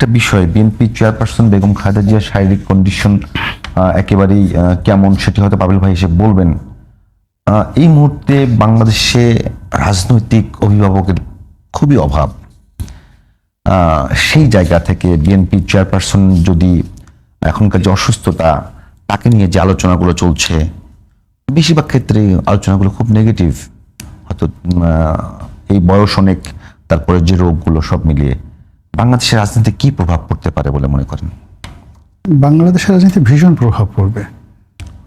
আরেকটা বিষয়, BNP chairperson Begum Khaleda জিয়ার শারীরিক কন্ডিশন একেবারেই কেমন সেটি হয়তো পাবেল ভাই এসে বলবেন। এই মুহূর্তে বাংলাদেশে রাজনৈতিক অভিভাবকের খুবই অভাব। সেই জায়গা থেকে বিএনপি চেয়ারপারসন যদি এখনকার যে অসুস্থতা, তাকে নিয়ে যে আলোচনাগুলো চলছে, বেশিরভাগ ক্ষেত্রে আলোচনাগুলো খুব নেগেটিভ হয়তো এই বয়স অনেক, তারপরে যে রোগগুলো সব মিলিয়ে। বাংলাদেশের রাজনীতি কি প্রভাব পড়তে পারে বলে মনে করেন? বাংলাদেশের রাজনীতি ভীষণ প্রভাব পড়বে।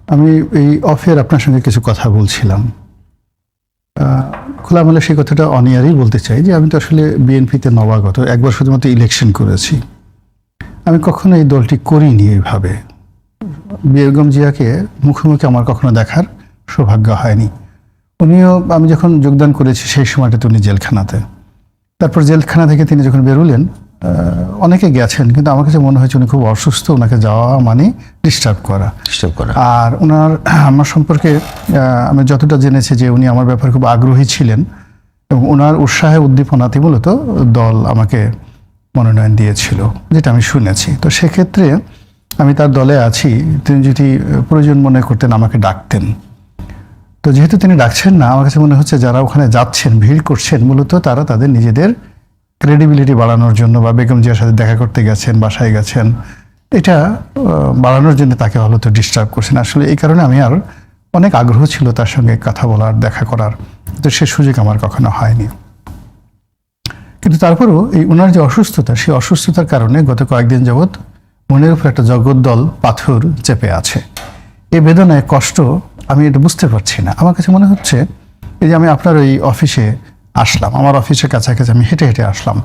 আমি এই অফের আপনার সঙ্গে কিছু কথা বলছিলাম। খোলামেলা সেই কথাটা অনিয়ারই বলতে চাই যে আমি তো আসলে বিএনপিতে নবাগত, একবার শুধুমাত্র ইলেকশন করেছি। আমি কখনো এই দলটি করিনি এইভাবে বেগম জিয়াকে মুখোমুখি আমার কখনো দেখার সৌভাগ্য হয়নি। উনিও, আমি যখন যোগদান করেছি সেই সময়টাতে উনি জেলখানাতে। তারপর জেলখানা থেকে তিনি যখন বেরোলেন অনেকে গেছেন কিন্তু আমার কাছে মনে হয়েছে উনি খুব অসুস্থ ওনাকে যাওয়া মানে ডিস্টার্ব করা। ডিস্টার্ব করা। আর ওনার আমার সম্পর্কে আমি যতটা জেনেছি যে উনি আমার ব্যাপারে খুব আগ্রহী ছিলেন এবং ওনার উৎসাহে উদ্দীপনাতে মূলত দল আমাকে মনোনয়ন দিয়েছিল যেটা আমি শুনেছি। তো সেক্ষেত্রে আমি তার দলে আছি তিনি যদি প্রয়োজন মনে করতেন আমাকে ডাকতেন। তো যেহেতু তিনি ডাকছেন না আমার কাছে মনে হচ্ছে যারা ওখানে যাচ্ছেন ভিড় করছেন মূলত তারা তাদের নিজেদের ক্রেডিবিলিটি বাড়ানোর জন্য বা বেগম জিয়ার সাথে দেখা করতে গেছেন, বাসায় গেছেন, এটা বাড়ানোর জন্য তাকে হয়তো ডিস্টার্ব করছেন। আসলে এই কারণে আমি আর অনেক আগ্রহ ছিল তার সঙ্গে কথা বলার, দেখা করার। তো সে সুযোগ আমার কখনো হয়নি। কিন্তু তারপরেও এই ওনার যে অসুস্থতা, সেই অসুস্থতার কারণে গত কয়েকদিন যাবৎ মনের উপর একটা জগদ্দল পাথর চেপে আছে। এই বেদনায় কষ্ট আমি এটা বুঝতে পারছি না। আমার কাছে মনে হচ্ছে এই যে আমি আপনার ওই অফিসে আসলাম, আমার অফিসের কাছাকাছি আমি হেঁটে হেঁটে আসলাম।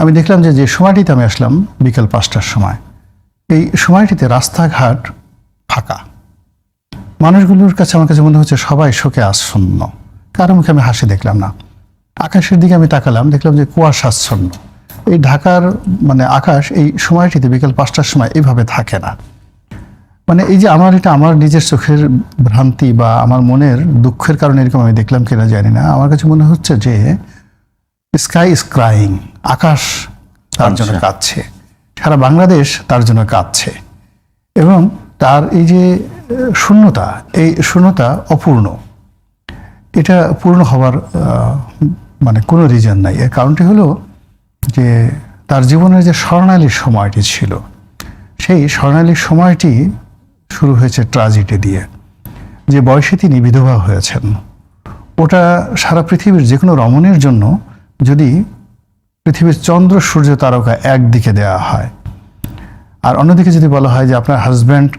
আমি দেখলাম যে যে সময়টিতে আমি আসলাম বিকেল পাঁচটার সময়, এই সময়টিতে রাস্তাঘাট ফাঁকা। মানুষগুলোর কাছে আমার কাছে মনে হচ্ছে সবাই শোকে আচ্ছন্ন কারও মুখে আমি হাসি দেখলাম না। আকাশের দিকে আমি তাকালাম, দেখলাম যে কুয়াশাচ্ছন্ন। এই ঢাকার মানে আকাশ এই সময়টিতে বিকেল পাঁচটার সময় এইভাবে থাকে না। মানে এই যে আমার এটা আমার নিজের চোখের ভ্রান্তি বা আমার মনের দুঃখের কারণে এরকম আমি দেখলাম কিনা জানি না। আমার কাছে মনে হচ্ছে যে স্কাই ইজ ক্রাইং আকাশ তার জন্য আচ্ছা। কাঁদছে সারা বাংলাদেশ তার জন্য কাঁদছে এবং তার এই যে শূন্যতা এই শূন্যতা অপূর্ণ। এটা পূর্ণ হওয়ার মানে কোনো রিজন নাই। এর কারণটি হলো যে তার জীবনের যে স্বর্ণালীর সময়টি ছিল সেই স্বর্ণালীর সময়টি শুরু হয়েছে ট্রাজিডি দিয়ে। যে বয়সে তিনি বিধবা হয়েছেন। ওটা সারা পৃথিবীর যে কোনো রমণীর জন্য যদি পৃথিবীর চন্দ্র, সূর্য, তারকা একদিকে দেওয়া হয়। আর অন্যদিকে যদি বলা হয় যে আপনার হাজব্যান্ড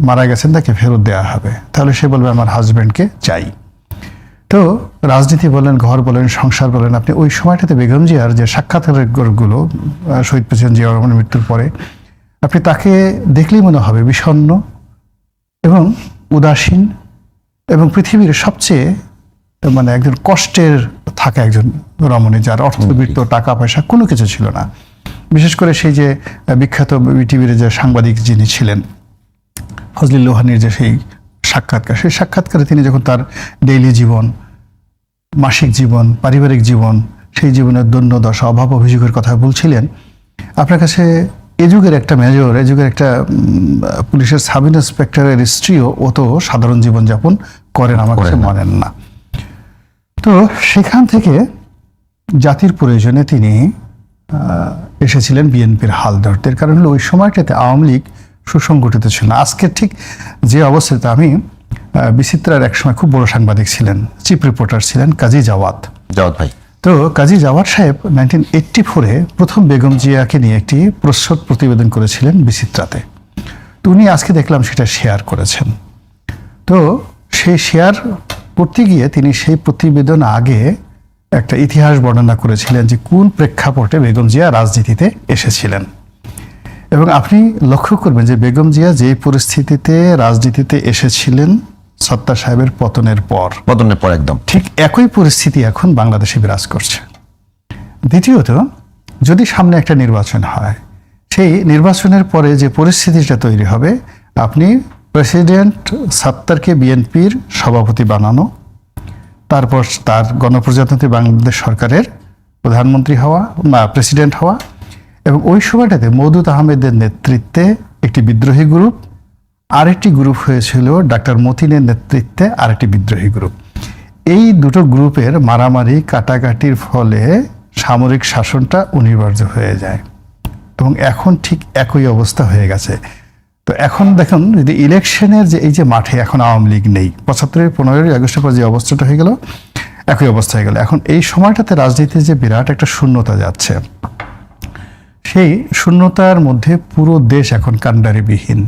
মারা গেছেন, তাকে ফেরত দেওয়া হবে। তাহলে সে বলবে, আমার হাজব্যান্ডকে চাই। তো রাজনীতি বলেন, ঘর বলেন, সংসার বলেন, আপনি ওই সময়টাতে বেগম জিয়ার যে সাক্ষাৎকারগুলো শহীদ প্রেসিডেন্ট জিয়া রহমানের মৃত্যুর পরে আপনি তাকে দেখলেই মনে হবে বিষণ্ণ এবং উদাসীন এবং পৃথিবীর সবচেয়ে মানে একজন কষ্টের থাকা একজন রমণী যার অর্থবিত্ত টাকা পয়সা কোনো কিছু ছিল না। বিশেষ করে সেই যে বিখ্যাত টিভির যে সাংবাদিক যিনি ছিলেন ফজলিল লোহানির যে সেই সাক্ষাৎকার সেই সাক্ষাৎকারে তিনি যখন তার ডেইলি জীবন মাসিক জীবন পারিবারিক জীবন সেই জীবনের দৈন্য দশা অভাব অভিযোগের কথা বলছিলেন আপনার কাছে এ যুগের একটা মেজর এ যুগের একটা পুলিশের সাব ইন্সপেক্টরের স্ত্রীও অত সাধারণ জীবনযাপন করেন আমার কাছে। মানেন না। তো সেখান থেকে জাতির প্রয়োজনে তিনি এসেছিলেন বিএনপির হাল ধরতে কারণ হলো ওই সময়টাতে আওয়ামী লীগ সুসংগঠিত ছিল না। আজকে ঠিক যে অবস্থাতে আমি বিচিত্রার একসময় খুব বড় সাংবাদিক ছিলেন চিফ রিপোর্টার ছিলেন কাজী জাওয়াত। জাওয়াত ভাই। তো কাজী জাওয়ার সাহেব নাইনটিন এইট্টি ফোরে প্রথম বেগম জিয়াকে নিয়ে একটি প্রচ্ছদ প্রতিবেদন করেছিলেন বিচিত্রাতে। তো উনি আজকে দেখলাম সেটা শেয়ার করেছেন। তো সেই শেয়ার করতে গিয়ে তিনি সেই প্রতিবেদন আগে একটা ইতিহাস বর্ণনা করেছিলেন যে কোন প্রেক্ষাপটে বেগম জিয়া রাজনীতিতে এসেছিলেন। এবং আপনি লক্ষ্য করবেন যে বেগম জিয়া যে পরিস্থিতিতে, রাজনীতিতে এসেছিলেন সত্তার সাহেবের পতনের পর। পতনের পর একদম। ঠিক একই পরিস্থিতি এখন বাংলাদেশে বিরাজ করছে। দ্বিতীয়ত যদি সামনে একটা নির্বাচন হয় সেই নির্বাচনের পরে যে পরিস্থিতিটা তৈরি হবে আপনি প্রেসিডেন্ট সাত্তারকে বিএনপির সভাপতি বানানো তারপর তার গণপ্রজাতন্ত্রী বাংলাদেশ সরকারের প্রধানমন্ত্রী হওয়া বা প্রেসিডেন্ট হওয়া এবং ওই সময়টাতে মৌদুদ আহমেদের নেতৃত্বে একটি বিদ্রোহী গ্রুপ আরেকটি গ্রুপ হয়েছিল ডাক্তার মতিনের নেতৃত্বে আরেকটি বিদ্রোহী গ্রুপ এই দুটো গ্রুপের মারামারি, কাটাকাটির ফলে সামরিক শাসনটা অনিবার্য হয়ে যায় এবং এখন ঠিক একই অবস্থা হয়ে গেছে। তো এখন দেখুন, যদি ইলেকশনের যে এই যে মাঠে এখন আওয়ামী লীগ নেই, পঁচাত্তরের, পনেরোই আগস্টের পর যে অবস্থাটা হয়ে গেল, একই অবস্থা হয়ে গেল। এখন এই সময়টাতে রাজনীতির যে বিরাট একটা শূন্যতা যাচ্ছে, সেই শূন্যতার মধ্যে পুরো দেশ এখন কাণ্ডারিবিহীন।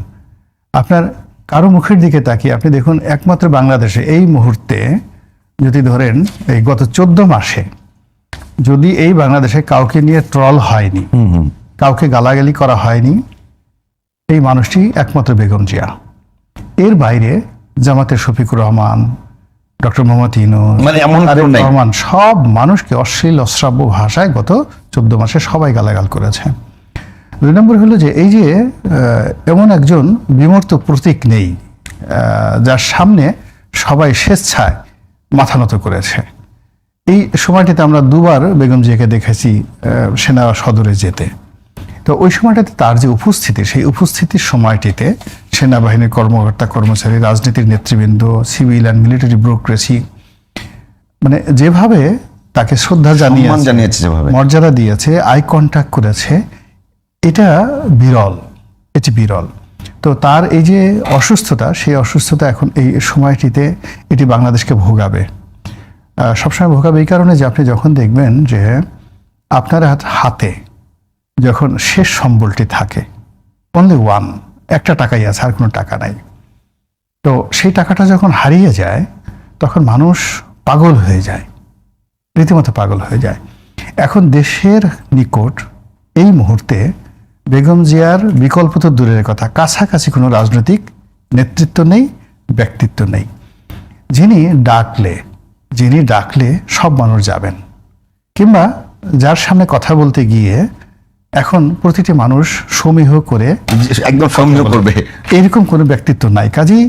আপনার কারও মুখের দিকে তাকিয়ে আপনি দেখুন একমাত্র বাংলাদেশে এই মুহূর্তে যদি ধরেন এই গত চোদ্দ মাসে যদি এই বাংলাদেশে কাউকে নিয়ে ট্রল হয়নি কাউকে গালাগালি করা হয়নি এই মানুষটি একমাত্র বেগম জিয়া। এর বাইরে জামাতের শফিকুর রহমান ডক্টর মোহাম্মদ মানে এমন। রহমান সব মানুষকে অশ্লীল অশ্রাব্য ভাষায় গত চোদ্দ মাসে সবাই গালাগাল করেছে। দুই নম্বর হলো যে এই যে এমন একজন বিমূর্ত প্রতীক নেই যার সামনে সবাই স্বেচ্ছায় মাথা নত করেছে। এই সময়টিতে আমরা দুবার বেগম জিয়াকে দেখেছি সেনা সদরে যেতে। তো ওই সময়টাতে তার যে উপস্থিতি সেই উপস্থিতির সময়টিতে সেনাবাহিনীর কর্মকর্তা কর্মচারী রাজনীতির নেতৃবৃন্দ সিভিল অ্যান্ড মিলিটারি ব্যুরোক্রেসি মানে যেভাবে তাকে শ্রদ্ধা জানিয়ে জানিয়েছে যেভাবে। মর্যাদা দিয়েছে আই কন্ট্যাক্ট করেছে এটা বিরল, এটি বিরল। তো তার এই যে অসুস্থতা, সেই অসুস্থতা এখন এই সময়টিতে এটি বাংলাদেশকে ভোগাবে। সবসময় ভোগাবে এই কারণে যে আপনি যখন দেখবেন যে আপনার হাত- যখন শেষ সম্বলটি থাকে অনলি ওয়ান একটা টাকাই আছে, আর কোনো টাকা নাই। তো সেই টাকাটা যখন হারিয়ে যায়, তখন মানুষ পাগল হয়ে যায়, রীতিমতো পাগল হয়ে যায়। এখন দেশের নিকট এই মুহূর্তে বেগম জিয়ার বিকল্প তো দূরের কথা। কাছাকাছি কোনো রাজনৈতিক নেতৃত্ব নেই ব্যক্তিত্ব নেই। যিনি ডাকলে যিনি ডাকলে সব মানুষ যাবেন। কিংবা যার সামনে কথা বলতে গিয়ে এখন প্রতিটি মানুষ সমীহ করে একদম সন্দেহ করবে। এরকম কোনো ব্যক্তিত্ব নাই। কাজেই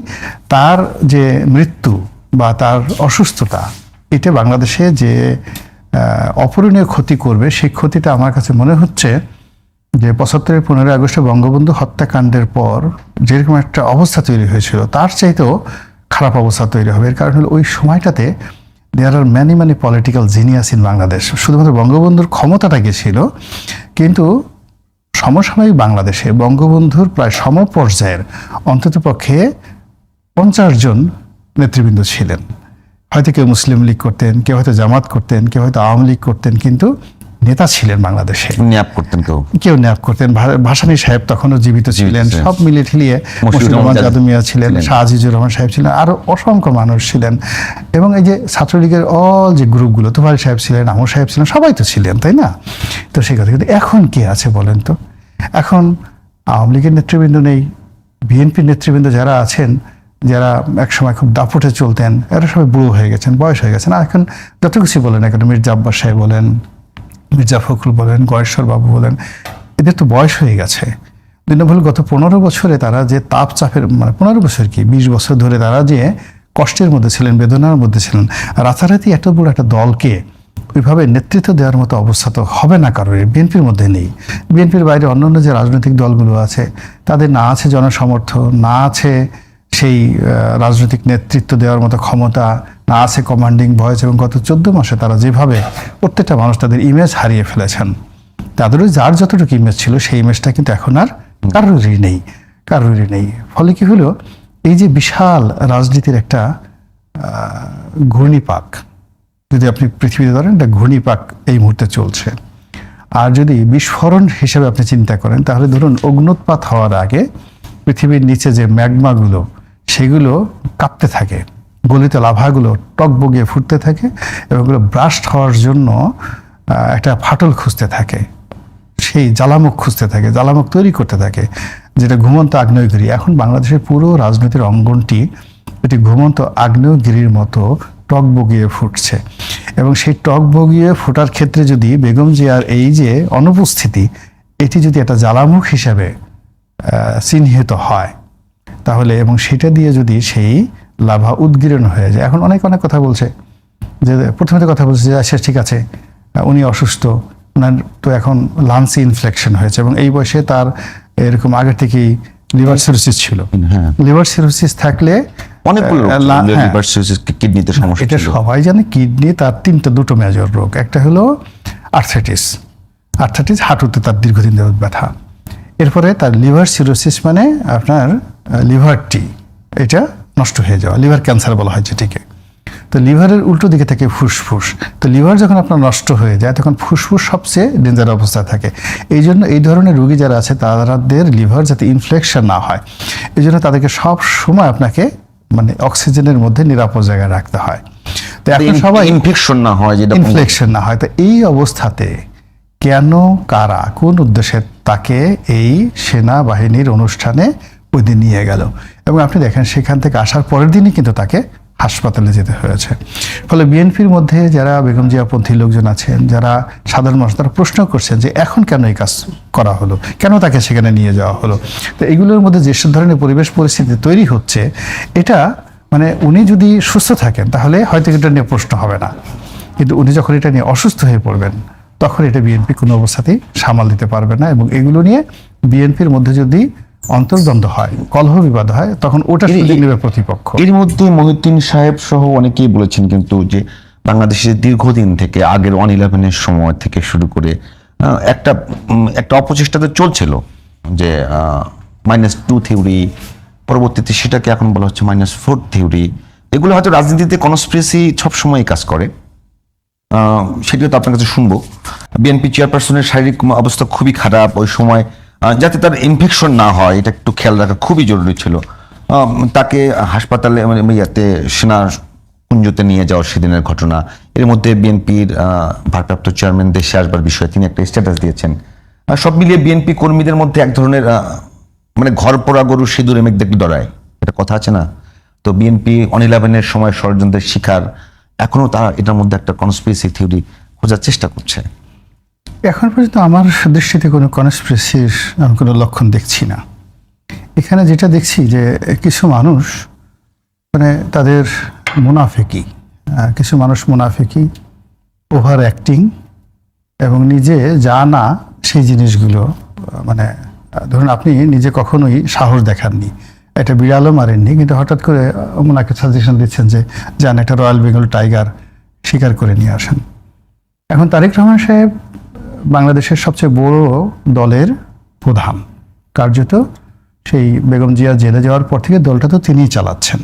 তার যে মৃত্যু বা তার অসুস্থতা এটা বাংলাদেশে যে অপূরণীয় ক্ষতি করবে সেই ক্ষতিটা আমার কাছে মনে হচ্ছে যে পঁচাত্তরের পনেরোই আগস্টে বঙ্গবন্ধু হত্যাকাণ্ডের পর যেরকম একটা অবস্থা তৈরি হয়েছিল, তার চাইতেও খারাপ অবস্থা তৈরি হবে। এর কারণ হলো ওই সময়টাতে there are many many political genius in Bangladesh শুধুমাত্র বঙ্গবন্ধুর ক্ষমতাটা গেছিল, কিন্তু সমসাময়িক বাংলাদেশে বঙ্গবন্ধুর প্রায় সমপর্যায়ের অন্ততপক্ষে পঞ্চাশ জন নেতৃবৃন্দ ছিলেন। হয়তো কেউ মুসলিম লীগ করতেন, কেউ হয়তো জামাত করতেন, কেউ হয়তো আওয়ামী লীগ করতেন, কিন্তু নেতা ছিলেন বাংলাদেশে। ন্যাপ করতেন কেউ? কেউ ন্যাপ করতেন। ভাসানী সাহেব তখনও জীবিত ছিলেন। সব মিলিয়ে ঠিলিয়ে মশিউর রহমান জাদু মিয়া ছিলেন শাহ আজিজুর রহমান সাহেব ছিলেন আরও অসংখ্য মানুষ ছিলেন। এবং এই যে ছাত্রলীগের অল যে গ্রুপগুলো তোফারি সাহেব ছিলেন আমর সাহেব ছিলেন সবাই তো ছিলেন তাই না? তো সেই কথা। কিন্তু এখন কে আছে বলেন তো? এখন আওয়ামী লীগের নেতৃবৃন্দ নেই বিএনপির নেতৃবৃন্দ যারা আছেন যারা একসময় খুব দাপটে চলতেন এরা সবাই বুড়ো হয়ে গেছেন বয়স হয়ে গেছেন। আর এখন যত কিছু বলেন এখন মির্জা আব্বাস সাহেব বলেন মির্জা ফখরুল বলেন বাবু বলেন, এদের তো বয়স হয়ে গেছে। দিনভূল গত পনেরো বছরে তারা যে তাপ চাপের মানে পনেরো বছর কি, বিশ বছর ধরে তারা যে কষ্টের মধ্যে ছিলেন, বেদনার মধ্যে ছিলেন, রাতারাতি এত বড় একটা দলকে ওইভাবে নেতৃত্ব দেওয়ার মতো অবস্থা তো হবে না কারোর, বিএনপির মধ্যে নেই। বিএনপির বাইরে অন্যান্য যে রাজনৈতিক দলগুলো আছে, তাদের না আছে জনসমর্থন, না আছে সেই রাজনৈতিক নেতৃত্ব দেওয়ার মতো ক্ষমতা না আছে কমান্ডিং ভয়েস এবং গত চোদ্দ মাসে তারা যেভাবে প্রত্যেকটা মানুষ তাদের ইমেজ হারিয়ে ফেলেছেন, তাদেরও যার যতটুকু ইমেজ ছিল সেই ইমেজটা কিন্তু এখন আর কারোরই নেই কারোরই নেই। ফলে কি হলো? এই যে বিশাল রাজনীতির একটা ঘূর্ণিপাক, যদি আপনি পৃথিবীতে ধরেন একটা ঘূর্ণিপাক এই মুহূর্তে চলছে। আর যদি বিস্ফোরণ হিসেবে আপনি চিন্তা করেন, তাহলে ধরুন অগ্নুৎপাত হওয়ার আগে পৃথিবীর নিচে যে ম্যাগমাগুলো সেগুলো কাঁপতে থাকে। গলিত লাভাগুলো টক বগিয়ে ফুটতে থাকে এবং ওগুলো ব্রাস্ট হওয়ার জন্য একটা ফাটল খুঁজতে থাকে। সেই জ্বালামুখ খুঁজতে থাকে, জ্বালামুখ তৈরি করতে থাকে, যেটা ঘুমন্ত আগ্নেয়গিরি। এখন বাংলাদেশের পুরো রাজনীতির অঙ্গনটি এটি ঘুমন্ত আগ্নেয়গিরির মতো টক বগিয়ে ফুটছে। এবং সেই টক বগিয়ে ফোটার ক্ষেত্রে যদি বেগম জিয়ার এই যে অনুপস্থিতি, এটি যদি একটা জ্বালামুখ হিসাবে চিহ্নিত হয় তাহলে এবং সেটা দিয়ে যদি সেই লাভা উদ্গীরণ হয়ে যায় এখন অনেক অনেক কথা বলছে। যে প্রথমে তো কথা বলছে যে আচ্ছা ঠিক আছে উনি অসুস্থ ওনার তো এখন লাংসে ইনফ্লেকশন হয়েছে এবং এই বয়সে তার এরকম আগে থেকেই লিভার সিরোসিস ছিল। হ্যাঁ। লিভার সিরোসিস থাকলে অনেকগুলো হ্যাঁ। কিডনিতে সমস্যা এটা সবাই জানে কিডনি তার তিনটা দুটো মেজর রোগ। একটা হলো আর্থাইটিস আর্থাইটিস হাঁটুতে তার দীর্ঘদিন ব্যথা। এরপরে তার লিভার সিরোসিস মানে আপনার লিভারটি এটা নষ্ট হয়ে যাওয়া লিভার ক্যান্সার বলা হয় যেটিকে। তো লিভারের উল্টো দিকে থাকে ফুসফুস। তো লিভার যখন আপনার নষ্ট হয়ে যায় তখন ফুসফুস সবচেয়ে ডেঞ্জার অবস্থায় থাকে। এই জন্য এই ধরনের রুগী যারা আছে তাদের লিভার যাতে ইনফ্লেকশন না হয়। এই জন্য তাদেরকে সব সময় আপনাকে মানে অক্সিজেনের মধ্যে নিরাপদ জায়গায় রাখতে হয়। তো এখন সবাই ইনফেকশন না হয় যেটা ইনফ্লেকশন না হয়। তো এই অবস্থাতে কেন কারা কোন উদ্দেশ্যে তাকে এই সেনাবাহিনীর অনুষ্ঠানে ওই দিন নিয়ে গেল। এবং আপনি দেখেন সেখান থেকে আসার পরের দিনই কিন্তু তাকে হাসপাতালে যেতে হয়েছে। ফলে বিএনপির মধ্যে যারা বেগম জিয়াপন্থী লোকজন আছেন, যারা সাধারণ মানুষ, তারা প্রশ্ন করছেন যে এখন কেন এই কাজ করা হলো? কেন তাকে সেখানে নিয়ে যাওয়া হলো? তো এগুলোর মধ্যে যেসব ধরনের পরিবেশ পরিস্থিতি তৈরি হচ্ছে, এটা মানে উনি যদি সুস্থ থাকেন, তাহলে হয়তো এটা নিয়ে প্রশ্ন হবে না। কিন্তু উনি যখন এটা নিয়ে অসুস্থ হয়ে পড়বেন, তখন এটা বিএনপি কোনো অবস্থাতেই সামাল দিতে পারবে না। এবং এগুলো নিয়ে বিএনপির মধ্যে যদি অন্তর্দ্বন্দ্ব হয় কলহ বিবাদ হয় তখন ওটা সুযোগ নেবে প্রতিপক্ষ। এর মধ্যে মহিউদ্দিন সাহেব সহ অনেকেই বলেছেন কিন্তু যে বাংলাদেশের দীর্ঘদিন থেকে আগের ওয়ান ইলেভেনের সময় থেকে শুরু করে একটা একটা অপচেষ্টা তো চলছিল যে মাইনাস টু থিওরি পরবর্তীতে সেটাকে এখন বলা হচ্ছে মাইনাস ফোর থিওরি এগুলো হয়তো রাজনীতিতে কনস্পিরেসি সবসময় কাজ করে। সেটিও তো আপনার কাছে শুনব। বিএনপি চেয়ারপারসনের শারীরিক অবস্থা খুবই খারাপ ওই সময় যাতে তার ইনফেকশন না হয়, এটা একটু খেয়াল রাখা খুবই জরুরি ছিল। তাকে হাসপাতালে মানে ইয়াতে সেনা কুঞ্জতে নিয়ে যাওয়ার সেদিনের ঘটনা। এর মধ্যে বিএনপির ভারপ্রাপ্ত চেয়ারম্যান দেশে আসবার বিষয়ে তিনি একটা স্ট্যাটাস দিয়েছেন। সব মিলিয়ে বিএনপি কর্মীদের মধ্যে এক ধরনের মানে ঘর পোড়া গরু সিঁদুরে মেঘ দেখলে ডরায়। এটা কথা আছে না? তো বিএনপি অন ইলেভেনের সময় ষড়যন্ত্রের শিকার। এখনও তারা এটার মধ্যে একটা কনস্পিরেসি থিওরি খোঁজার চেষ্টা করছে। এখন পর্যন্ত আমার দৃষ্টিতে কোনো কনস্পিরেসির আমি কোনো লক্ষণ দেখছি না। এখানে যেটা দেখছি যে কিছু মানুষ মানে তাদের মুনাফেকি কিছু মানুষ মুনাফেকি, ওভার অ্যাক্টিং এবং নিজে যা না সেই জিনিসগুলো মানে ধরুন আপনি নিজে কখনোই সাহস দেখাননি, একটা বিড়ালও মারেননি, কিন্তু হঠাৎ করে ওনাকে সাজেশন দিচ্ছেন যে, যান, একটা রয়্যাল বেঙ্গল টাইগার শিকার করে নিয়ে আসেন। এখন তারেক রহমান সাহেব বাংলাদেশের সবচেয়ে বড় দলের প্রধান। কার্যত সেই বেগম জিয়া জেলে যাওয়ার পর থেকে দলটা তো তিনিই চালাচ্ছেন।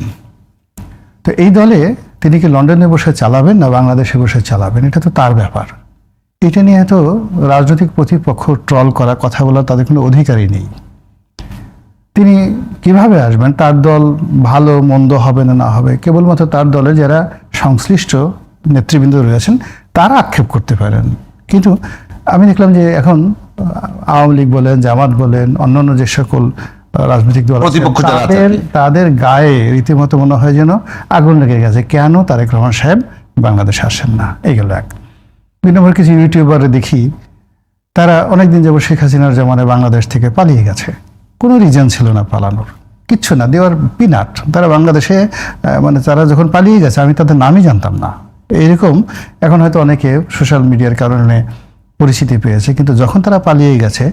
তো এই দলে তিনি কি লন্ডনে বসে চালাবেন না বাংলাদেশে বসে চালাবেন? এটা তো তার ব্যাপার। এটা নিয়ে তো রাজনৈতিক প্রতিপক্ষ ট্রল করা, কথা বলার তাদের কোনো অধিকারই নেই। তিনি কীভাবে আসবেন? তার দল ভালো, মন্দ হবে না না হবে? কেবলমাত্র তার দলে যারা সংশ্লিষ্ট নেতৃবৃন্দ রয়েছেন, তারা আক্ষেপ করতে পারেন। কিন্তু আমি দেখলাম যে এখন আওয়ামী লীগ বলেন জামাত বলেন অন্যান্য যে সকল রাজনৈতিক দল তাদের তাদের গায়ে রীতিমতো মনে হয় যেন আগুন লেগে গেছে। কেন তারেক রহমান সাহেব বাংলাদেশে আসেন না? এইগুলো এক। দুই নম্বর কিছু ইউটিউবারে দেখি তারা অনেকদিন যাবত শেখ হাসিনার জামানায় বাংলাদেশ থেকে পালিয়ে গেছে। কোনো রিজন ছিল না পালানোর। কিচ্ছু না দেওয়ার পিনাট। তারা বাংলাদেশে মানে তারা যখন পালিয়ে গেছে আমি তাদের নামই জানতাম না। এরকম এখন হয়তো অনেকে সোশ্যাল মিডিয়ার কারণে পরিচিতি পেয়েছে, কিন্তু যখন তারা পালিয়ে গেছে,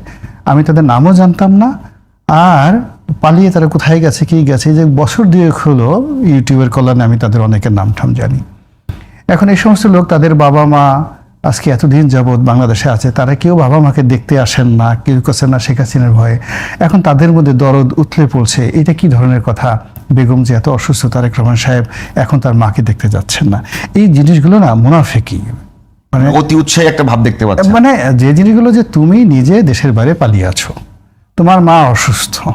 আমি তাদের নামও জানতাম না, আর পালিয়ে তারা কোথায় গেছে, কি গেছে যে বছর দুয়েক হলো ইউটিউবের কল্যাণে আমি তাদের অনেকের নাম ঠাম জানি। এখন এই সমস্ত লোক তাদের বাবা মা আজকে এতদিন যাবৎ বাংলাদেশে আছে, তারা কেউ বাবা মাকে দেখতে আসেন না, কেউ করছেন না শেখ হাসিনার ভয়ে। এখন তাদের মধ্যে দরদ উতলে পড়ছে, এটা কি ধরনের কথা? বেগম যে এত অসুস্থ, তারেক রহমান সাহেব এখন তার মাকে দেখতে যাচ্ছেন না। এই জিনিসগুলো না মুনাফেকি। মানে অতি উৎসাহী একটা ভাব দেখতে পাচ্ছি মানে যে জিনিসগুলো যে তুমি নিজে দেশের বাইরে পালিয়ে আছো তোমার মা অসুস্থ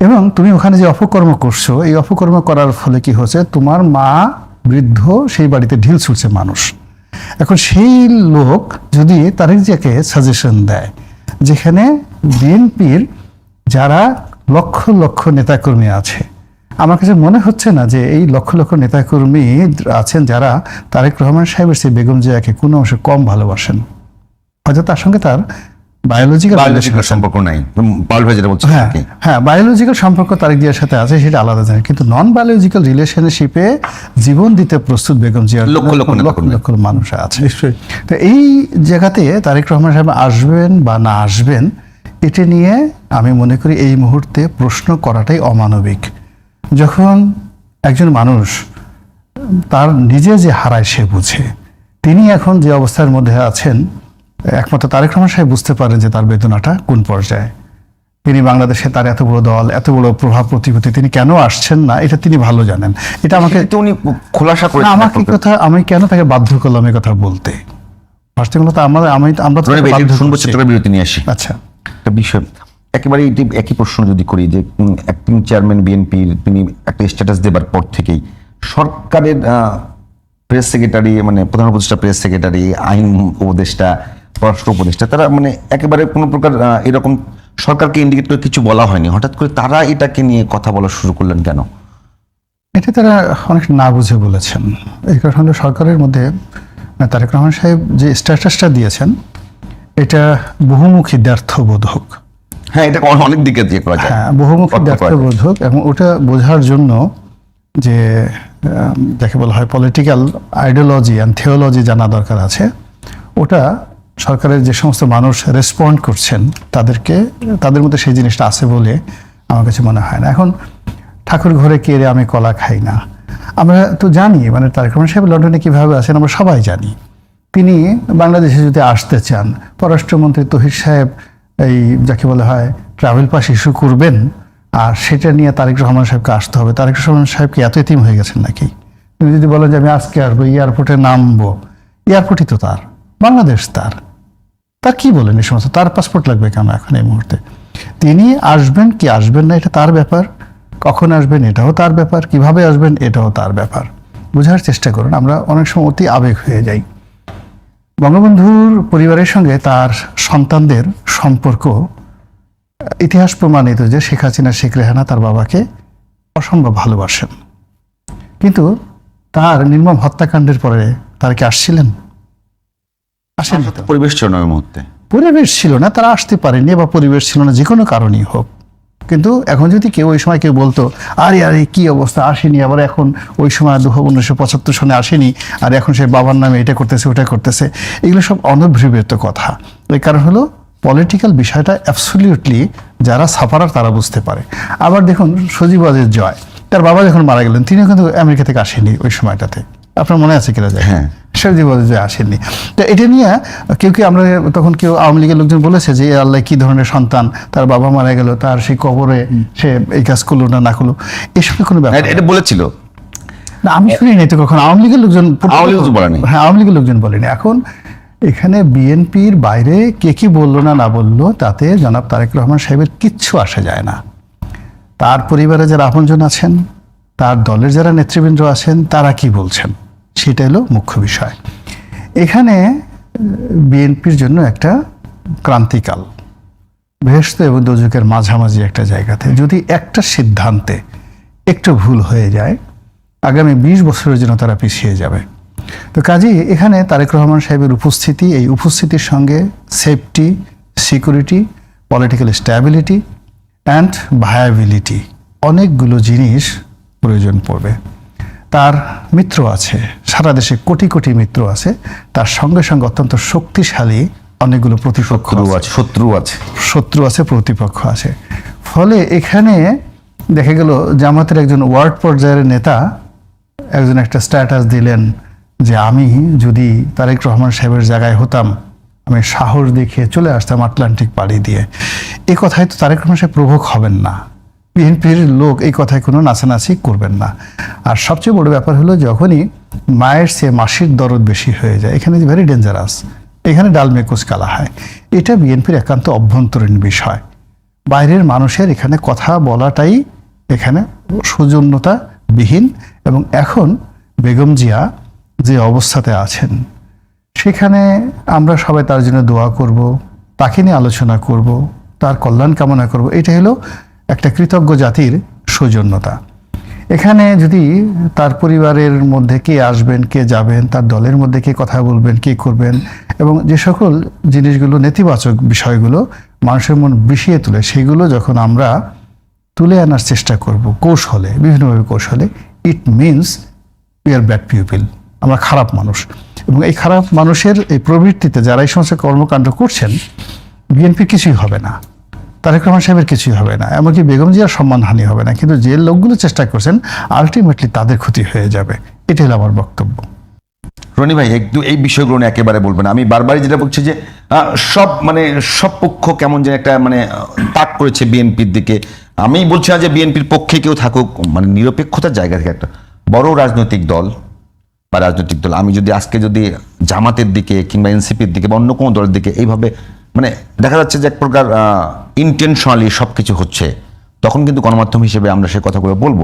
এবং তুমি ওখানে যে অপকর্ম করছ এই অপকর্ম করার ফলে কি হচ্ছে তোমার মা বৃদ্ধ সেই বাড়িতে ঢিল ছুটছে মানুষ। এখন সেই লোক যদি তারেক জিয়াকে সাজেশন দেয় যেখানে বিএনপির যারা লক্ষ লক্ষ নেতাকর্মী আছে আমার কাছে মনে হচ্ছে না যে এই লক্ষ লক্ষ নেতাকর্মী আছেন যারা তারেক রহমান সাহেবের সেই বেগম জিয়াকে কোনো অংশে কম ভালোবাসেন। হয়তো তার সঙ্গে তার বায়োলজিক্যাল বায়োলজিক্যাল সম্পর্ক নাই। যেটা হ্যাঁ হ্যাঁ বায়োলজিক্যাল সম্পর্ক তারেক জিয়ার সাথে আছে সেটা আলাদা জানি কিন্তু নন বায়োলজিক্যাল রিলেশনশিপে জীবন দিতে প্রস্তুত বেগম জিয়ার লক্ষ লক্ষ নেতা লক্ষ মানুষ আছে। নিশ্চয়ই। তো এই জায়গাতে তারেক রহমান সাহেব আসবেন বা না আসবেন এটা নিয়ে আমি মনে করি এই মুহূর্তে প্রশ্ন করাটাই অমানবিক। যখন একজন মানুষ তার নিজে যে হারায় সে বুঝে। তিনি এখন যে অবস্থার মধ্যে আছেন একমাত্র তারেক রহমান সাহেব বুঝতে পারেন যে তার বেদনাটা কোন পর্যায়ে। তিনি বাংলাদেশে তার এত বড় দল এত বড় প্রভাব প্রতিপত্তি তিনি কেন আসছেন না এটা তিনি ভালো জানেন। এটা আমাকে উনি খোলাসা করে আমাকে কথা আমি কেন তাকে বাধ্য করলাম এই কথা বলতে? ফার্স্ট আমরা আমি আমরা তো শুনব। বিরতি নিয়ে আসি। আচ্ছা। একটা বিষয় একেবারে এটি একই প্রশ্ন যদি করি যে অ্যাক্টিং চেয়ারম্যান বিএনপির তিনি একটা স্ট্যাটাস দেবার পর থেকেই সরকারের প্রেস সেক্রেটারি মানে প্রধান উপদেষ্টা প্রেস সেক্রেটারি আইন উপদেষ্টা, পররাষ্ট্র উপদেষ্টা, তারা মানে একেবারে কোনো প্রকার এরকম সরকারকে ইন্ডিকেট করে কিছু বলা হয়নি। হঠাৎ করে তারা এটাকে নিয়ে কথা বলা শুরু করলেন কেন? এটা তারা অনেক না বুঝে বলেছেন। এই কারণ সরকারের মধ্যে তারেক রহমান সাহেব যে স্ট্যাটাসটা দিয়েছেন, এটা বহুমুখী দ্ব্যর্থবোধক হ্যাঁ এটা অনেক দিকে দিয়ে করা যায়। হ্যাঁ বহুমুখী যায়। এবং ওটা বোঝার জন্য যে যাকে বলা হয় পলিটিক্যাল আইডিওলজি অ্যান্ড থিওলজি জানা দরকার আছে। ওটা সরকারের যে সমস্ত মানুষ রেসপন্ড করছেন তাদেরকে তাদের মধ্যে সেই জিনিসটা আছে বলে আমার কাছে মনে হয় না। এখন ঠাকুর ঘরে কেড়ে আমি কলা খাই না? আমরা তো জানি মানে তারেক রহমান সাহেব লন্ডনে কীভাবে আছেন আমরা সবাই জানি। তিনি বাংলাদেশে যদি আসতে চান পররাষ্ট্রমন্ত্রী তহির সাহেব এই যাকে বলা হয় ট্রাভেল পাস ইস্যু করবেন, আর সেটা নিয়ে তারেক রহমান সাহেবকে আসতে হবে। তারেক রহমান সাহেব কি এত এতিম হয়ে গেছেন নাকি? তুমি যদি বলেন যে আমি আজকে আসব এয়ারপোর্টে নামবো এয়ারপোর্টই তো তার, বাংলাদেশ তার। তার কি বলেন এই সমস্ত? তার পাসপোর্ট লাগবে কেন এখন এই মুহূর্তে? তিনি আসবেন কি আসবেন না, এটা তার ব্যাপার। কখন আসবেন এটাও তার ব্যাপার। কীভাবে আসবেন এটাও তার ব্যাপার। বোঝার চেষ্টা করুন, আমরা অনেক সময় অতি আবেগ হয়ে যাই। বঙ্গবন্ধুর পরিবারের সঙ্গে তার সন্তানদের সম্পর্ক ইতিহাস প্রমাণিত যে শেখ হাসিনা শেখ রেহানা তার বাবাকে অসম্ভব ভালোবাসেন। কিন্তু তার নির্মম হত্যাকাণ্ডের পরে তার কি আসছিলেন? আসেন পরিবেশ ছিল না ওই মুহূর্তে। পরিবেশ ছিল না তারা আসতে পারেনি বা পরিবেশ ছিল না যে কোনো কারণেই হোক। কিন্তু এখন যদি কেউ ওই সময় কেউ বলতো আরে আরে কি অবস্থা আসেনি আবার এখন ওই সময় দু উনিশশো পঁচাত্তর সনে আসেনি আর এখন সে বাবার নামে এটা করতেছে ওটা করতেছে। এগুলো সব অনভিপ্রেত কথা। এই কারণ হলো পলিটিক্যাল বিষয়টা অ্যাবসলিউটলি যারা সাফারার তারা বুঝতে পারে। আবার দেখুন সজীব ওয়াজেদ জয় তার বাবা যখন মারা গেলেন তিনিও কিন্তু আমেরিকা থেকে আসেনি ওই সময়টাতে। আপনার মনে আছে কিনা যায় হ্যাঁ। সজীব জয় আসেননি। তো এটা নিয়ে কেউ কেউ আমরা তখন কেউ আওয়ামী লীগের লোকজন বলেছে যে এ আল্লাহ কি ধরনের সন্তান তার বাবা মারা গেল তার সেই কবরে সে এই কাজ করল না না করল এসবের কোনো ব্যাপার এটা- এটা বলেছিল। না আমি শুনি নাই তো কখন। আওয়ামী লীগের লোকজন আওয়ামী লীগ বলেনি। হ্যাঁ আওয়ামী লীগের লোকজন বলেনি। এখন এখানে বিএনপির বাইরে কে কি বলল না না বলল, তাতে জনাব তারেক রহমান সাহেবের কিচ্ছু আসা যায় না। তার পরিবারে যারা আপনজন আছেন, তার দলের যারা নেতৃবৃন্দ আছেন, তারা কি বলছেন? সেটা হলো মুখ্য বিষয়। এখানে বিএনপির জন্য একটা ক্রান্তিকাল। বৃহস্পতি এবং দোজকের মাঝামাঝি একটা জায়গাতে। যদি একটা সিদ্ধান্তে একটু ভুল হয়ে যায়, আগামী বিশ বছরের জন্য তারা পিছিয়ে যাবে। তো কাজেই এখানে তারেক রহমান সাহেবের উপস্থিতি এই উপস্থিতির সঙ্গে safety security political stability and viability অনেকগুলো জিনিস প্রয়োজন পড়বে। তার মিত্র আছে সারা দেশে কোটি কোটি মিত্র আছে তার সঙ্গে সঙ্গে অত্যন্ত শক্তিশালী অনেকগুলো প্রতিপক্ষ আছে। শত্রু আছে। শত্রু আছে প্রতিপক্ষ আছে। ফলে এখানে দেখা গেল জামাতের একজন ওয়ার্ড পর্যায়ের নেতা একজন একটা স্ট্যাটাস দিলেন যে আমি যদি তারেক রহমান সাহেবের জায়গায় হতাম, আমি সাহস দেখিয়ে চলে আসতাম আটলান্টিক পাড়ি দিয়ে। এই কথায় তো তারেক রহমান সাহেব প্রভোগ হবেন না। বিএনপির লোক এই কথায় কোনো নাচানাচি করবেন না। আর সবচেয়ে বড় ব্যাপার হলো যখনই মায়ের চেয়ে মাসির দরদ বেশি হয়ে যায়, এখানে ভেরি ডেঞ্জারাস এখানে ডালমে কুচকালা হয়। এটা বিএনপির একান্ত অভ্যন্তরীণ বিষয়। বাইরের মানুষের এখানে কথা বলাটাই এখানে সৌজন্যতা বিহীন এবং এখন বেগম জিয়া যে অবস্থাতে আছেন, সেখানে আমরা সবাই তার জন্য দোয়া করব, তাকে নিয়ে আলোচনা করব, তার কল্যাণ কামনা করব। এটা হলো একটা কৃতজ্ঞ জাতির সৌজন্যতা। এখানে যদি তার পরিবারের মধ্যে কে আসবেন, কে যাবেন, তার দলের মধ্যে কে কথা বলবেন, কে করবেন, এবং যে সকল জিনিসগুলো, নেতিবাচক বিষয়গুলো মানুষের মন বিষিয়ে তোলে, সেগুলো যখন আমরা তুলে আনার চেষ্টা করব, কৌশলে, বিভিন্নভাবে কৌশলে it means we are bad people আমরা খারাপ মানুষ। এবং এই খারাপ মানুষের এই প্রবৃত্তিতে যারা এই সমস্ত কর্মকাণ্ড করছেন, বিএনপি কিছুই হবে না। তারেক রহমান সাহেবের কিছুই হবে না। এমনকি বেগম জিয়ার সম্মানহানি হবে না। কিন্তু যে লোকগুলো চেষ্টা করছেন আলটিমেটলি তাদের ক্ষতি হয়ে যাবে। এটাই হলো আমার বক্তব্য। রনি ভাই একটু এই বিষয়গুলো নিয়ে একেবারে বলবেন আমি বারবারই যেটা বলছি যে সব মানে সব পক্ষ কেমন যেন একটা মানে তাক করেছে বিএনপির দিকে। আমি বলছি না যে বিএনপির পক্ষে কেউ থাকুক। মানে নিরপেক্ষতার জায়গা থেকে একটা বড় রাজনৈতিক দল বা রাজনৈতিক দল। আমি যদি আজকে যদি জামাতের দিকে কিংবা এনসিপির দিকে বা অন্য কোনো দলের দিকে এইভাবে মানে দেখা যাচ্ছে যে এক প্রকার ইন্টেনশনালি সব কিছু হচ্ছে, তখন কিন্তু গণমাধ্যম হিসেবে আমরা সে কথাগুলো বলব।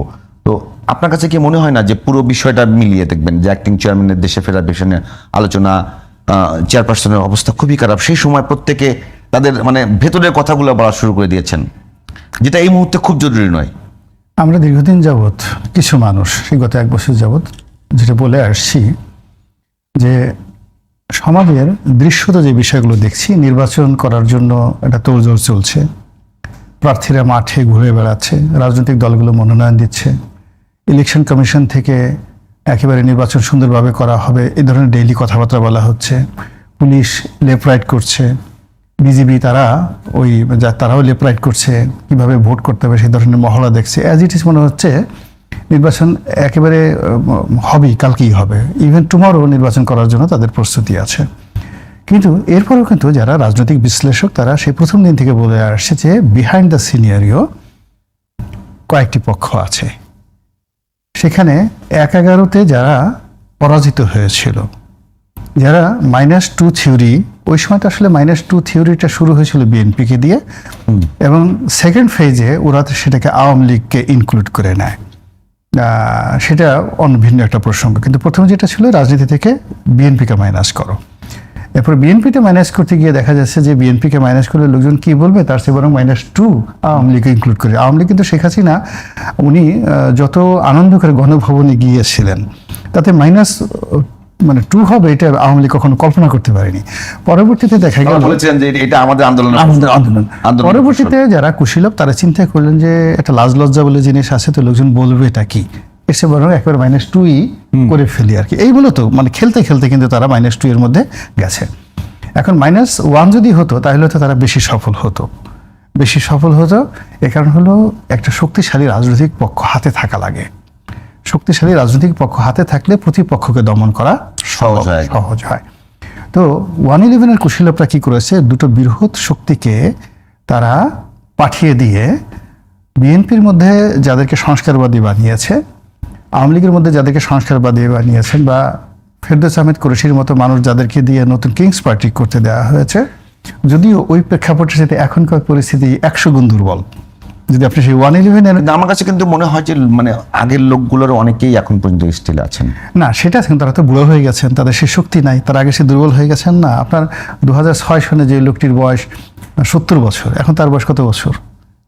তো আপনার কাছে কি মনে হয় না যে পুরো বিষয়টা মিলিয়ে দেখবেন যে অ্যাক্টিং চেয়ারম্যানের দেশে ফেরার বিষয়ে আলোচনা চেয়ারপারসনের অবস্থা খুবই খারাপ, সেই সময় প্রত্যেকে তাদের মানে ভেতরের কথাগুলো বলা শুরু করে দিয়েছেন, যেটা এই মুহূর্তে খুব জরুরি নয়। আমরা দীর্ঘদিন যাবৎ কিছু মানুষ গত এক বছর যাবৎ যেটা বলে আসছি, যে সমাজের দৃশ্যত যে বিষয়গুলো দেখছি, নির্বাচন করার জন্য একটা তোড়জোড় চলছে। প্রার্থীরা মাঠে ঘুরে বেড়াচ্ছে, রাজনৈতিক দলগুলো মনোনয়ন দিচ্ছে। ইলেকশন কমিশন থেকে একেবারে নির্বাচন সুন্দরভাবে করা হবে এই ধরনের ডেইলি কথাবার্তা বলা হচ্ছে। পুলিশ লেফট রাইট করছে। বিজেপি তারা ওই, যা- তারাও লেফট রাইট করছে, কীভাবে ভোট করতে হবে সেই ধরনের মহড়া দেখছে। অ্যাজ ইট ইজ মনে হচ্ছে নির্বাচন একেবারে হবেই কালকেই হবে। ইভেন টুমরো নির্বাচন করার জন্য তাদের প্রস্তুতি আছে। কিন্তু এরপরেও কিন্তু যারা রাজনৈতিক বিশ্লেষক তারা সেই প্রথম দিন থেকে বলে আসছে যে বিহাইন্ড দ্য সিনিয়রিও কয়েকটি পক্ষ আছে। সেখানে এক এগারোতে যারা পরাজিত হয়েছিল যারা মাইনাস টু থিওরি ওই সময় তো আসলে মাইনাস টু থিওরিটা শুরু হয়েছিল বিএনপিকে দিয়ে। এবং সেকেন্ড ফেজে ওরা সেটাকে আওয়ামী লীগকে ইনক্লুড করে নেয়। সেটা অন্য ভিন্ন একটা প্রসঙ্গ। কিন্তু প্রথমে যেটা ছিল, রাজনীতি থেকে বিএনপিকে মাইনাস করো। এরপর বিএনপিতে মাইনাস করতে গিয়ে দেখা যাচ্ছে যে বিএনপিকে মাইনাস করলে লোকজন কী বলবে? তার চেয়ে বরং minus two Awami League include করে। আওয়ামী লীগ কিন্তু শেখ হাসিনা, উনি যত আনন্দ করে গণভবনে গিয়েছিলেন, তাতে মাইনাস মানে টু হবে এটা আওয়ামী লীগ কখনো কল্পনা করতে পারেনি। পরবর্তীতে দেখা গেল বলেছিলেন যে এটা আমাদের আন্দোলন আমাদের আন্দোলন। পরবর্তীতে যারা কুশীলভ তারা চিন্তা করলেন যে একটা লাজ লজ্জা বলে জিনিস আছে তো লোকজন বলবে এটা কি? এসে বরং একবার মাইনাস টুই করে ফেলি আর কি। এই বলো তো মানে খেলতে খেলতে কিন্তু তারা মাইনাস টু এর মধ্যে গেছে। এখন মাইনাস ওয়ান যদি হতো তাহলে তো তারা বেশি সফল হতো। বেশি সফল হতো এ কারণ হলো একটা শক্তিশালী রাজনৈতিক পক্ষ হাতে থাকা লাগে। শক্তিশালী রাজনৈতিক পক্ষ হাতে থাকলে প্রতিপক্ষকে দমন করা সহজ হয়। সহজ হয়। তো ওয়ান ইলেভেনের কুশীলভরা কি করেছে? দুটো বৃহৎ শক্তিকে তারা পাঠিয়ে দিয়ে বিএনপির মধ্যে যাদেরকে সংস্কারবাদী বানিয়েছে আওয়ামী লীগের মধ্যে যাদেরকে সংস্কারবাদী বানিয়েছেন বা ফেরদৌস আহমেদ কুরেশির মতো মানুষ যাদেরকে দিয়ে নতুন কিংস পার্টি করতে দেওয়া হয়েছে যদিও ওই প্রেক্ষাপটের সাথে এখনকার পরিস্থিতি একশো গুণ দুর্বল। যদি আপনি সেই ওয়ান ইলেভেনের আমার কাছে কিন্তু মনে হয় যে মানে আগের লোকগুলোর অনেকেই এখন পর্যন্ত স্টিল আছেন। না সেটা আছে, কিন্তু তারা তো বুড়ো হয়ে গেছেন তাদের সে শক্তি নাই তার আগে সে দুর্বল হয়ে গেছেন না আপনার দু সনে যে লোকটির বয়স সত্তর বছর এখন তার বয়স কত বছর?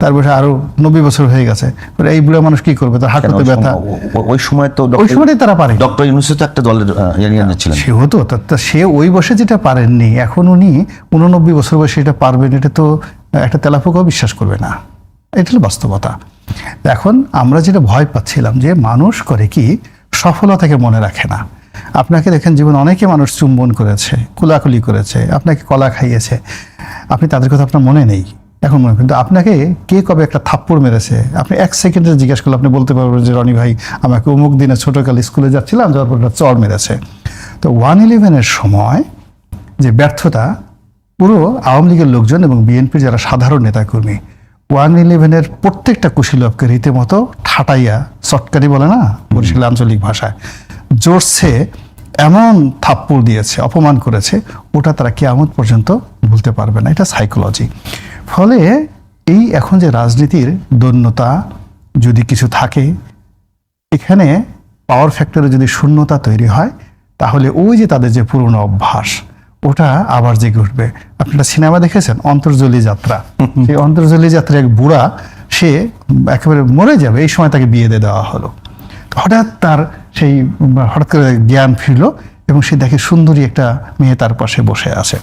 তার বয়সে আরও নব্বই বছর হয়ে গেছে এই বুড়ো মানুষ কি করবে তার হাঁটুতে ব্যথা? ওই সময় তো ওই সময়টাই তারা পারে ডক্টর ইউনুস তো একটা দলের ছিলেন সে হতো সে ওই বয়সে যেটা পারেননি এখন উনি উননব্বই বছর বয়সে এটা পারবেন এটা তো একটা তেলাপোকাও বিশ্বাস করবে না। এটা বাস্তবতা। এখন আমরা যেটা ভয় পাচ্ছিলাম যে মানুষ করে কি, সফলতাকে মনে রাখে না। আপনাকে দেখেন জীবন অনেকে মানুষ চুম্বন করেছে, কুলাকুলি করেছে, আপনাকে কলা খাইয়েছে। আপনি তাদের কথা আপনার মনে নেই। এখন মনে কিন্তু আপনাকে কে কবে একটা থাপ্পড় মেরেছে? আপনি এক সেকেন্ডে জিজ্ঞেস করলে আপনি বলতে পারবেন যে, রনি ভাই, আমাকে অমুক দিনে ছোটকালে স্কুলে যাচ্ছিলাম, যাওয়ার পর একটা চড় মেরেছে। তো ওয়ান ইলেভেনের সময় যে ব্যর্থতা, পুরো আওয়ামী লীগের লোকজন এবং বিএনপির যারা সাধারণ নেতাকর্মী ওয়ান ইলেভেনের প্রত্যেকটা কুশীলভকে রীতিমতো ঠাটাইয়া চটকারি বলে না? বরিশাল আঞ্চলিক ভাষায়। জোরসে এমন থাপ্পড় দিয়েছে অপমান করেছে ওটা তারা কেয়ামত পর্যন্ত ভুলতে পারবে না। এটা সাইকোলজি ফলে এই এখন যে রাজনীতির দৈন্যতা যদি কিছু থাকে এখানে পাওয়ার ফ্যাক্টরে যদি শূন্যতা তৈরি হয় তাহলে ওই যে তাদের যে পুরনো অভ্যাস ওটা আবার জেগে উঠবে। আপনারা সিনেমা দেখেছেন? অন্তর্জলী যাত্রা। সেই অন্তর্জলী যাত্রা এক বুড়া সে একেবারে মরে যাবে। এই সময় তাকে বিয়ে দিয়ে দেওয়া হলো। হঠাৎ তার সেই হঠাৎ করে জ্ঞান ফিরল এবং সে দেখে সুন্দরী একটা মেয়ে তার পাশে বসে আছে।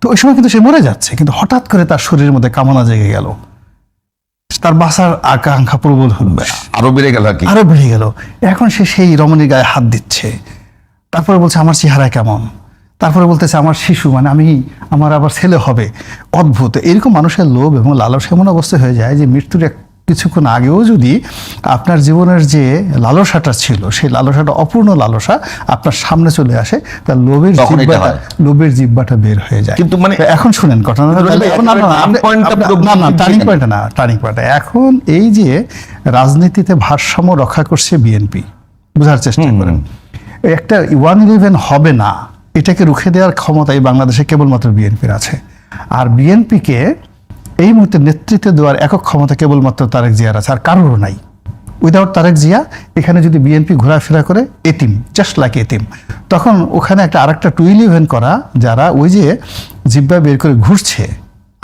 তো ওই সময় কিন্তু সে মরে যাচ্ছে কিন্তু হঠাৎ করে তার শরীরের মধ্যে কামনা জেগে গেল। তার বাসার আকাঙ্ক্ষা প্রবল হল। আরও বেড়ে গেল কি। আরও বেড়ে গেল। এখন সে সেই রমণীর গায়ে হাত দিচ্ছে। তারপরে বলছে আমার চেহারা কেমন? তারপরে বলতেছে আমার শিশু মানে আমি আমার আবার ছেলে হবে। অদ্ভুত। এরকম মানুষের লোভ এবং লালসা এমন অবস্থা হয়ে যায় যে মৃত্যুর এক কিছুক্ষণ আগেও যদি আপনার জীবনের যে লালসাটা ছিল সেই লালসাটা অপূর্ণ লালসা আপনার সামনে চলে আসে তার লোভের জিব্বাটা লোভের জিব্বাটা বের হয়ে যায়। কিন্তু মানে- এখন শুনেন ঘটনাটা না, টার্নিং পয়েন্ট না টার্নিং পয়েন্ট এখন এই যে রাজনীতিতে ভারসাম্য রক্ষা করছে বিএনপি বোঝার চেষ্টা করেন। একটা ওয়ান ইলেভেন হবে না এটাকে রুখে দেওয়ার ক্ষমতা এই বাংলাদেশে কেবলমাত্র বিএনপির আছে। আর বিএনপিকে এই মুহূর্তে নেতৃত্ব দেওয়ার একক ক্ষমতা কেবলমাত্র তারেক জিয়ার আছে আর কারোরও নাই। উইদাউট তারেক জিয়া এখানে যদি বিএনপি ঘোরাফেরা করে এতিম জাস্ট লাইক এতিম। তখন ওখানে একটা আরেকটা টুইল ইলেভেন করা যারা ওই যে জিব্বা বের করে ঘুরছে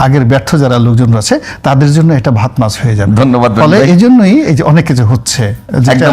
আগের ব্যর্থ যারা লোকজন আছে তাদের জন্য এটা ভাত মাছ হয়ে যাবে। ধন্যবাদ, ফলে এই জন্যই এই যে অনেক কিছু হচ্ছে যেটা